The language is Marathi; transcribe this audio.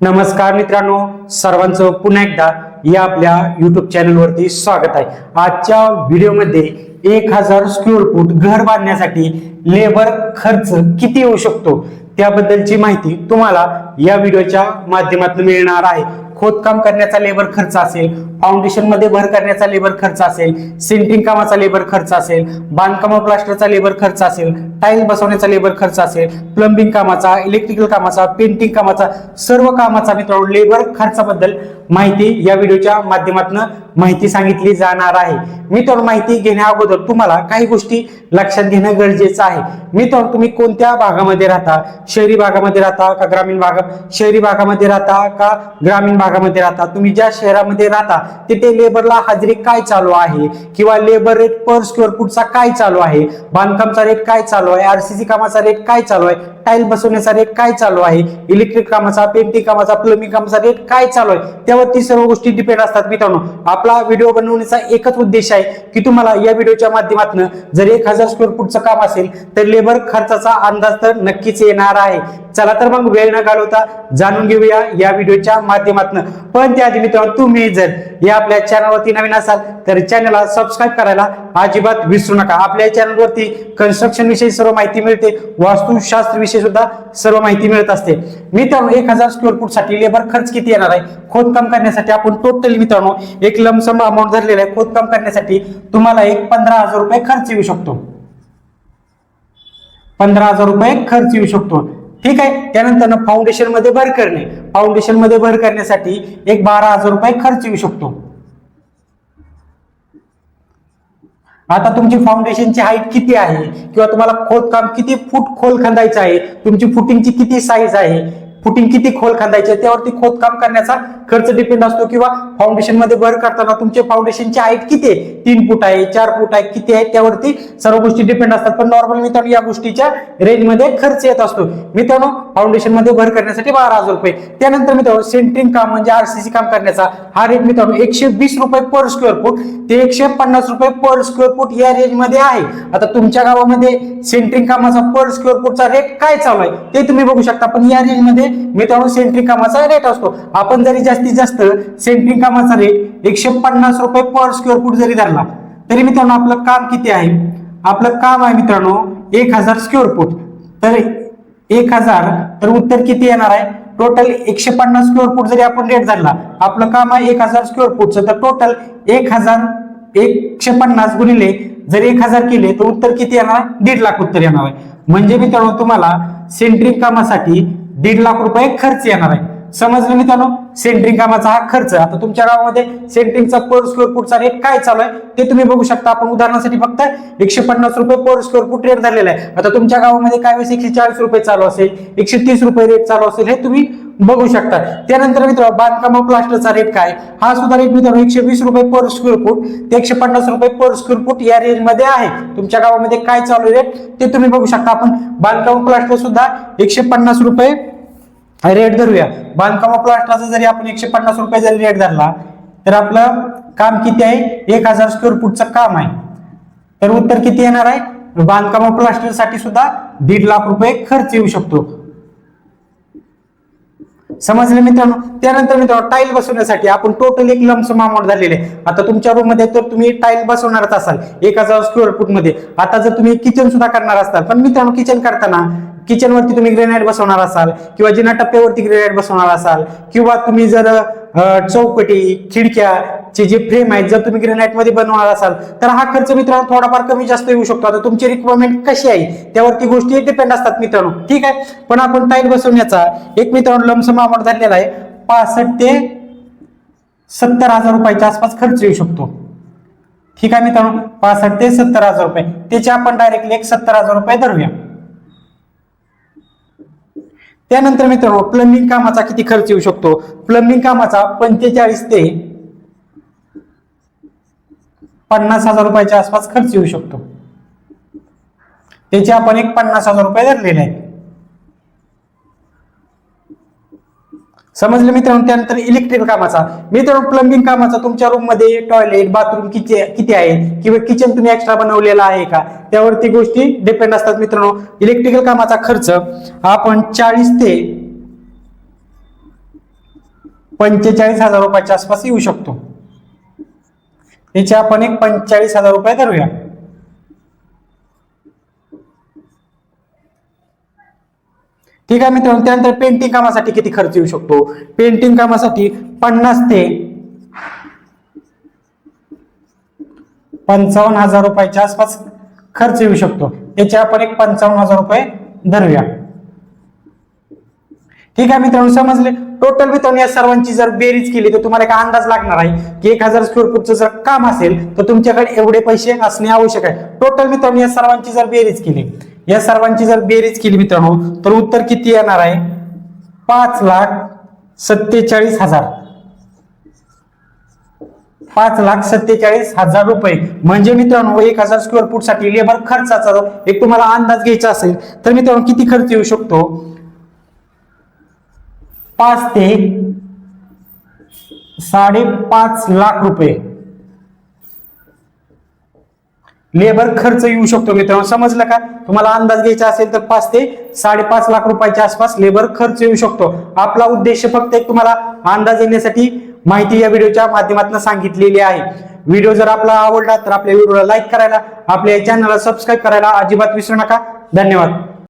नमस्कार मित्रांनो सर्वांचं पुन्हा एकदा या आपल्या युट्यूब चॅनलवरती स्वागत आहे. आजच्या व्हिडिओमध्ये एक हजार स्क्वेअर फूट घर बांधण्यासाठी लेबर खर्च किती येऊ शकतो? त्याबद्दलची माहिती तुम्हाला या व्हिडिओच्या माध्यमातून मिळणार आहे. खोदकाम करण्याचा लेबर खर्च असेल फाउंडेशनमध्ये भर करण्याचा लेबर खर्च असेल सेंटिंग कामाचा लेबर खर्च असेल बांधकाम प्लास्टरचा लेबर खर्च असेल टाईल बसवण्याचा लेबर खर्च असेल प्लंबिंग कामाचा इलेक्ट्रिकल कामाचा पेंटिंग कामाचा सर्व कामाचा मित्रांनो लेबर खर्चाबद्दल माहिती या व्हिडिओच्या माध्यमातून माहिती सांगितली जाणार आहे. मित्रांनो माहिती घेण्या अगोदर तुम्हाला काही गोष्टी लक्षात घेणं गरजेचं आहे. मित्रांनो तुम्ही कोणत्या भागामध्ये राहता? शहरी भागामध्ये राहता का ग्रामीण भागा? शहरी भागामध्ये राहता का ग्रामीण भागामध्ये राहता. तुम्ही ज्या शहरामध्ये राहता तिथे लेबरला हजेरी काय चालू आहे? किंवा लेबर रेट पर स्क्वेअर फूटचा काय चालू आहे? बांधकामचा रेट काय चालू आहे? आरसीसी कामाचा रेट काय चालू आहे? टाईल बसवण्याचा रेट काय चालू आहे? इलेक्ट्रिक कामाचा पेंटिंग कामाचा प्लम्बिंग कामाचा रेट काय चालू आहे? त्यावरती सर्व गोष्टी डिपेंड असतात मित्रांनो. आपला व्हिडिओ बनवण्याचा एकच उद्देश आहे की तुम्हाला या व्हिडिओच्या माध्यमातून जर एक हजार स्क्वेअर फूटचं काम असेल तर लेबर खर्चाचा अंदाज तर नक्कीच येणार आहे. चला तर मग वेळ न घालवता जाणून घेऊया या व्हिडिओच्या माध्यमातून. पण त्याआधी मित्रांनो तुम्ही जर या आपल्या चॅनलवरती नवीन असाल तर चॅनलला सबस्क्राईब करायला अजिबात विसरू नका. आपल्या चॅनलवरती कन्स्ट्रक्शन विषयी सर्व माहिती मिळते. वास्तुशास्त्र विषयी सुद्धा सर्व माहिती मिळत असते. मित्रांनो एक हजार स्क्वेअर फूटसाठी लेबर खर्च किती येणार आहे? खोदकाम करण्यासाठी आपण टोटल मित्रांनो एक लमसम अमाऊंट धरलेला आहे. खोदकाम करण्यासाठी तुम्हाला एक पंधरा हजार रुपये खर्च येऊ शकतो. पंधरा हजार रुपये खर्च येऊ शकतो. ठीक आहे? त्यानंतर फाउंडेशनमध्ये भर करणे. फाउंडेशनमध्ये भर करण्यासाठी एक बारा हजार रुपये खर्च येऊ शकतो. आता तुमची फाउंडेशनची हाईट किती आहे? किंवा तुम्हाला खोदकाम किती फूट खोल खंदायचं आहे? तुमची फुटिंगची किती साईज आहे? फुटिंग किती खोल खांदायचे त्यावरती खोदकाम करण्याचा खर्च डिपेंड असतो. किंवा फाउंडेशनमध्ये भर करताना तुमचे फाउंडेशनची हाईट किती आहे? तीन फूट आहे चार फूट आहे किती आहे? त्यावरती सर्व गोष्टी डिपेंड असतात. पण नॉर्मल मित्रांनो या गोष्टीच्या रेंजमध्ये खर्च येत असतो. मित्रांनो फाउंडेशनमध्ये भर करण्यासाठी बारा हजार रुपये. त्यानंतर मित्रांनो सेंट्रिंग काम म्हणजे आरसीसी काम करण्याचा. हा रेट मित्रांनो एकशे वीस रुपये पर स्क्वेअर फूट ते एकशे पन्नास रुपये पर स्क्वेअर फूट या रेंजमध्ये आहे. आता तुमच्या गावामध्ये सेंट्रिंग कामाचा पर स्क्वेअर फूटचा रेट काय चालू आहे ते तुम्ही बघू शकता. पण या रेंजमध्ये मित्रांनो सेंट्रिंग कामाचा रेट असतो. आपण जरी जास्तीत जास्त सेंट्रिंग कामाचा रेट एकशे पन्नास रुपये पर स्क्वेअर फूट जरी धरला तरी मित्रांनो आपलं काम किती आहे? आपलं काम आहे मित्रांनो एक हजार स्क्वेअर फूट तर एक हजार तर उत्तर किती येणार आहे? टोटल एकशे पन्नास स्क्वेअर फूट जरी आपण रेट धरला आपलं काम आहे एक हजार स्क्वेअर फूटचं तर टोटल एक हजार एकशे पन्नास गुणिले जर एक हजार केले तर उत्तर किती येणार आहे? दीड लाख उत्तर येणार आहे. म्हणजे मित्रांनो तुम्हाला सेंट्रिंग कामासाठी दीड लाख रुपये खर्च येणार आहे. समजलं मित्रांनो सेंट्रिंग कामाचा हा खर्च. आता तुमच्या गावामध्ये सेंट्रिंगचा पर स्क्वेअर फूटचा रेट काय चालू आहे? ते तुम्ही बघू शकता. आपण उदाहरणासाठी फक्त एकशे पन्नास रुपये पर स्क्वेअर फूट रेट झालेला आहे. आता तुमच्या गावामध्ये काय वेळेस एकशे चाळीस रुपये चालू असेल? एकशे तीस रुपये रेट चालू असेल? हे तुम्ही बघू शकता. त्यानंतर मित्र बांधकाम प्लास्टरचा रेट काय? हा सुद्धा रेट मित्रांनो एकशे वीस रुपये पर स्क्वेअर फूट ते एकशे पन्नास रुपये पर स्क्वेअर फूट या रेंजमध्ये आहे. तुमच्या गावामध्ये काय चालू रेट ते तुम्ही बघू शकता. आपण बांधकाम प्लास्टर सुद्धा एकशे पन्नास रुपये रेट धरूया. बांधकाम प्लास्टरचा जरी आपण एकशे पन्नास रुपये जरी रेट धरला तर आपलं काम किती आहे? एक हजार स्क्वेअर फूटचं काम आहे. तर उत्तर किती येणार आहे? बांधकाम प्लास्टरसाठी सुद्धा दीड लाख रुपये खर्च येऊ शकतो. समजले मित्रांनो? त्यानंतर मित्रांनो टाईल बसवण्यासाठी आपण टोटल एक लमसम अमाऊंट झालेले आहे. आता तुमच्या रूममध्ये तर तुम्ही टाईल बसवणारच असाल एक हजार स्क्वेअर फूटमध्ये. आता जर तुम्ही किचन सुद्धा करणार असाल पण मित्रांनो किचन करताना किचनवरती तुम्ही ग्रेनाईट बसवणार असाल किंवा जिना टप्प्यावरती ग्रेनाईट बसवणार असाल किंवा तुम्ही जर चौकटी चौकटी खिडक्याचे जे फ्रेम आहेत जर तुम्ही ग्रेनाईटमध्ये बनवणार असाल तर हा खर्च मित्रांनो थोडाफार कमी जास्त येऊ शकतो. आता तुमची रिक्वायरमेंट कशी आहे त्यावरती गोष्टी डिपेंड असतात मित्रांनो. ठीक आहे? पण आपण टाईल बसवण्याचा एक मित्रांनो लमसम अमाऊंट झालेला आहे. पासष्ट ते सत्तर हजार रुपयाच्या आसपास खर्च येऊ शकतो. ठीक आहे मित्रांनो? पासष्ट ते सत्तर हजार रुपये. त्याचे आपण डायरेक्टली एक सत्तर हजार रुपये धरूया. त्यानंतर मित्रांनो प्लंबिंग कामाचा किती खर्च येऊ शकतो? प्लंबिंग कामाचा पंचेचाळीस ते पन्नास हजार रुपयाच्या आसपास खर्च येऊ शकतो. त्याचे आपण एक पन्नास हजार रुपये धरलेले आहेत. समजलं मित्रांनो? त्यानंतर इलेक्ट्रिक कामाचा. मित्रांनो प्लंबिंग कामाचा. तुमच्या रूममध्ये टॉयलेट बाथरूम किती किती आहे? किंवा किचन तुम्ही एक्स्ट्रा बनवलेला आहे का? त्यावरती गोष्टी डिपेंड असतात मित्रांनो. इलेक्ट्रिकल कामाचा खर्च आपण चाळीस ते पंचेचाळीस हजार रुपयाच्या आसपास येऊ शकतो. याचे आपण एक पंचेचाळीस हजार रुपये धरूया. ठीक आहे मित्रांनो त्यानंतर पेंटिंग कामासाठी किती खर्च येऊ शकतो? पेंटिंग कामासाठी पन्नास ते पंचावन्न हजार रुपयाच्या आसपास खर्च येऊ शकतो. त्याचे आपण एक पंचावन्न हजार रुपये धरूया. ठीक आहे मित्रांनो समजले? टोटल मित्रांनो या सर्वांची जर बेरीज केली तर तुम्हाला एक अंदाज लागणार आहे की एक हजार स्क्वेअर फूटचं जर काम असेल तर तुमच्याकडे एवढे पैसे असणे आवश्यक आहे. टोटल मित्रांनो या सर्वांची जर बेरीज केली या सर्वांची जर बेरीज केली मित्रांनो तर उत्तर किती येणार आहे? पाच लाख सत्तेचाळीस हजार. पाच लाख सत्तेचाळीस हजार रुपये. म्हणजे मित्रांनो एक हजार स्क्वेअर फूटसाठी लेबर खर्चाचा एक तुम्हाला अंदाज घ्यायचा असेल तर मित्रांनो किती खर्च येऊ शकतो? पाच ते साडेपाच लाख रुपये. लेबर खर्च येऊ शकतो मित्रांनो. समजलं का? तुम्हाला अंदाज घ्यायचा असेल तर पाच ते साडेपाच लाख रुपयाच्या आसपास लेबर खर्च येऊ शकतो. आपला उद्देश फक्त एक तुम्हाला अंदाज येण्यासाठी माहिती या व्हिडिओच्या माध्यमातून सांगितलेली आहे. व्हिडिओ जर आपला आवडला तर आपल्या व्हिडिओला लाईक करायला आपल्या चॅनलला सबस्क्राईब करायला अजिबात विसरू नका. धन्यवाद.